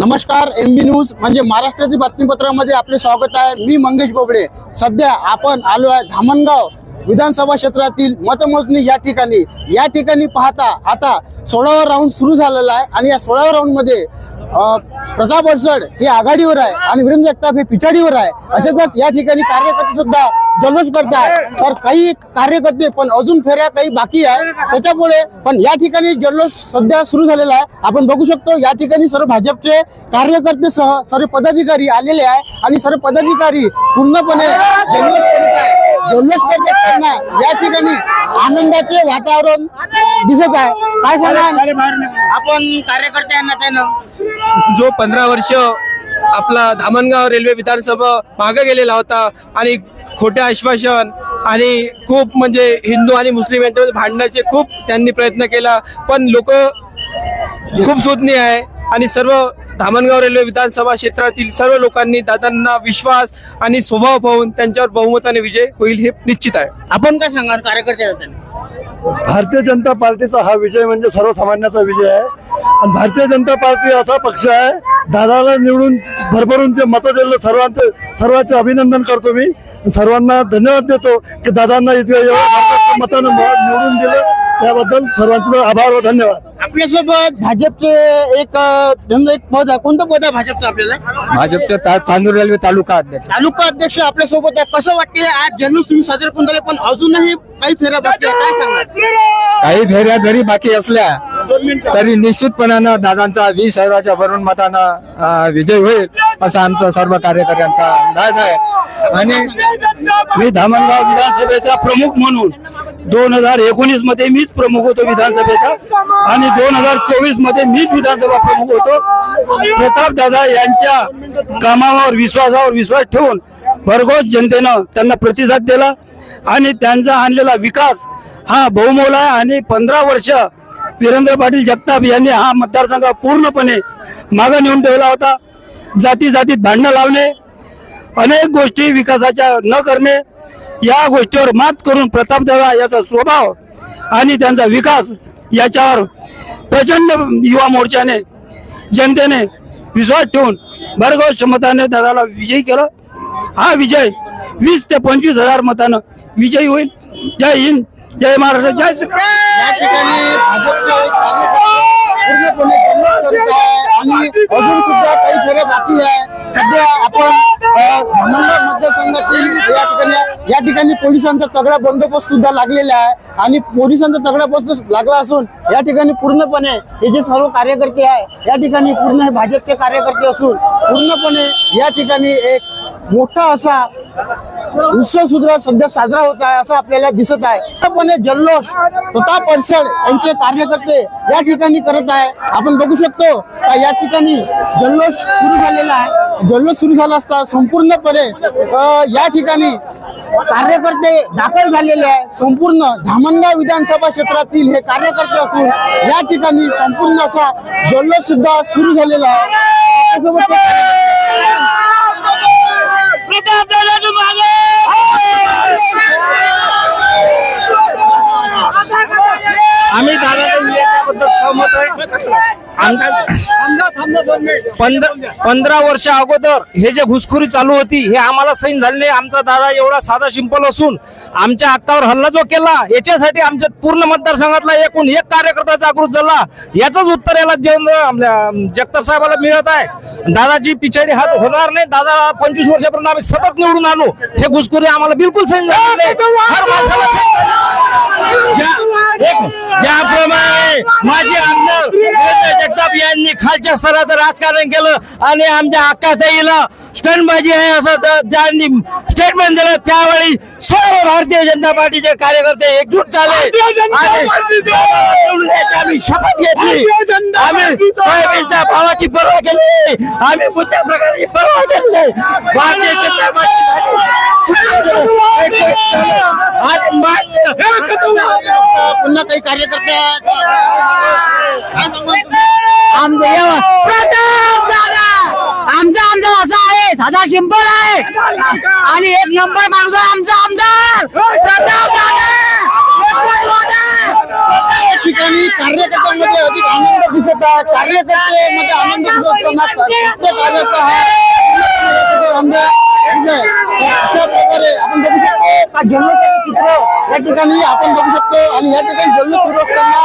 नमस्कार एम बी न्यूज म्हणजे महाराष्ट्रातील बातमीपत्रामध्ये आपले स्वागत आहे. मी मंगेश बोबडे. सध्या आपण आलो आहे धामणगाव विधानसभा क्षेत्रातील मतमोजणी या ठिकाणी. या ठिकाणी पाहता आता सोळावा राऊंड सुरू झालेला आहे आणि या सोळाव्या राऊंडमध्ये प्रताप वडसड हे आघाडीवर आहे आणि वीरेंद्र जगताप हे पिछाडीवर आहे. अशातच या ठिकाणी कार्यकर्ते सुद्धा जल्लोष करतात. तर काही कार्यकर्ते पण अजून फेऱ्या काही बाकी आहे. त्याच्यामुळे पण या ठिकाणी जल्लोष सध्या सुरू झालेला आहे. आपण बघू शकतो या ठिकाणी सर्व भाजपचे कार्यकर्ते सह सर्व पदाधिकारी आलेले आहे. आणि सर्व पदाधिकारी पूर्णपणे जल्लोष करीत आहे जल्लोष करत असताना या ठिकाणी आनंदाचे वातावरण दिसत आहे. काय सांगा आपण कार्यकर्त्यांना त्यानं जो पंधरा वर्ष आपला धामणगाव रेल्वे विधानसभा मागे गेलेला होता आणि खोटे आश्वासन आणि खूप म्हणजे हिंदू आणि मुस्लिम यांच्यामध्ये भांडण्याचे खूप त्यांनी प्रयत्न केला. पण लोक खूप सुज्ञ आहे आणि सर्व धामणगाव रेल्वे विधानसभा क्षेत्रातील सर्व लोकांनी दादांना विश्वास आणि स्वभाव पाहून त्यांच्यावर बहुमताने विजय होईल हे निश्चित आहे. आपण काय सांगाल कार्यकर्त्यांना भारतीय जनता पार्टीचा हा विजय म्हणजे सर्वसामान्याचा विजय आहे. आणि भारतीय जनता पार्टी असा पक्ष आहे दादाला निवडून भरभरून जे मतं दिलं सर्वांचे सर्वांचे अभिनंदन करतो मी. सर्वांना धन्यवाद देतो की दादांना इथे एवढ्या मतानं निवडून दिलं. त्याबद्दल सर्वांचे आभार व धन्यवाद. आपल्यासोबत भाजपचे एक एक पद आहे. कोणतं पद आहे भाजपचं आपल्याला? भाजपचं चांदूर रेल्वे तालुका अध्यक्ष. तालुका अध्यक्ष आपल्यासोबत आहे. कसं वाटते आज जल्लोष तुम्ही साजरे करून झाले पण अजूनही काही फेऱ्या बाकी आहे काय सांगा काही फेऱ्या जरी बाकी असल्या तरी निश्चितपणानं दादांचा वीस हजाराच्या वरून मतानं विजय होईल असा आमचा सर्व कार्यकर्त्यांचा अंदाज आहे. आणि मी धामणगाव विधानसभेचा प्रमुख म्हणून दोन हजार एकोणीसमध्ये मीच प्रमुख होतो विधानसभेचा आणि दोन हजार चोवीसमध्ये मीच विधानसभा प्रमुख होतो. प्रताप दादा यांच्या कामावर विश्वासावर विश्वास ठेवून भरघोस जनतेनं त्यांना प्रतिसाद दिला आणि त्यांचा आणलेला विकास हा बहुमोल आहे आणि पंधरा वर्ष वीरेंद्र पाटील जगताप यांनी हा मतदारसंघ पूर्णपणे मागे नेऊन ठेवला होता. जाती जातीत भांडणं लावणे अनेक गोष्टी विकासाच्या न करणे या गोष्टीवर मात करून प्रतापदादा याचा स्वभाव आणि त्यांचा विकास याच्यावर प्रचंड युवा मोर्चाने जनतेने विश्वास ठेवून भरघोस मताने दादाला विजयी केला. हा विजय वीस ते पंचवीस हजार मतानं विजयी होईल. जय हिंद जय महाराष्ट्र जय श्री करीत आहे. आणि अजून सुद्धा काही फेऱ्या बाकी आहे. सध्या आपण अ, मतदारसंघातील या ठिकाणी या ठिकाणी पोलिसांचा तगडा बंदोबस्त सुद्धा लागलेला आहे. आणि पोलिसांचा तगडा बंदोबस्त लागला असून या ठिकाणी पूर्णपणे हे जे सर्व कार्यकर्ते आहे या ठिकाणी पूर्ण हे भाजपचे कार्यकर्ते असून पूर्णपणे या ठिकाणी एक मोठा असा उत्सव सुद्धा सध्या साजरा होत आहे असं आपल्याला दिसत आहे. जल्लोष प्रताप अडसड यांचे कार्यकर्ते या ठिकाणी करत आहे. आपण बघू शकतो का या ठिकाणी जल्लोष सुरू झालेला आहे. जल्लोष सुरू झाला असता संपूर्णपणे या ठिकाणी कार्यकर्ते दाखल झालेले आहे. संपूर्ण धामणगाव विधानसभा क्षेत्रातील हे कार्यकर्ते असून या ठिकाणी संपूर्ण असा जल्लोष सुद्धा सुरू झालेला आहे आपल्यासोबत ते कार्यकर्ते आम्ही दादाबद्दल सहमत आहे पंधरा पंधरा वर्ष अगोदर हे जे घुसखोरी चालू होती हे आम्हाला सैन झाले. नाही आमचा दादा एवढा साधा सिंपल असून आमच्या हक्कावर हल्ला जो केला याच्यासाठी आमच्या पूर्ण मतदारसंघातला एकूण एक कार्यकर्ता जागृत झाला. याचंच उत्तर याला जगताप साहेबाला मिळत आहे. दादाची पिछाडी हात होणार नाही. दादा पंचवीस वर्षापर्यंत आम्ही सतत निवडून आणू हे घुसखोरी आम्हाला बिलकुल सैन झाले हर ज्याप्रमाणे माझी आमदार वीरेंद्र जगताप यांनी खालच्या स्तराचं राजकारण केलं आणि आमच्या अक्काताईला स्टंटबाजी आहे असं त- त्यांनी स्टेटमेंट दिलं त्यावेळी सर्व भारतीय जनता पार्टीचे कार्यकर्ते एकजूट झाले. आम्ही शपथ घेतली. आम्ही सोयाबीनच्या भावाची पर्वा केली. आम्ही कुठल्या प्रकारची पर्वा केली. भारतीय जनता पार्टी पुन्हा काही कार्यकर्ते आमचं एवढं प्रताप दादा! आमचा आमदार असा आहे साधा सिंपल आहे. आणि एक नंबर माणूस आहे आमचा आमदार प्रताप दादा! या ठिकाणी कार्यकर्त्यांमध्ये अधिक आनंद दिसत आहे. कार्यकर्ते मध्ये आनंद दिसत असताना प्रत्येक कार्यकर्ता हा आमदार अशा प्रकारे आपण बघू शकतो. का जल्लोषाचं चित्र या ठिकाणी आपण बघू शकतो. आणि या ठिकाणी जल्लोष सुरू असताना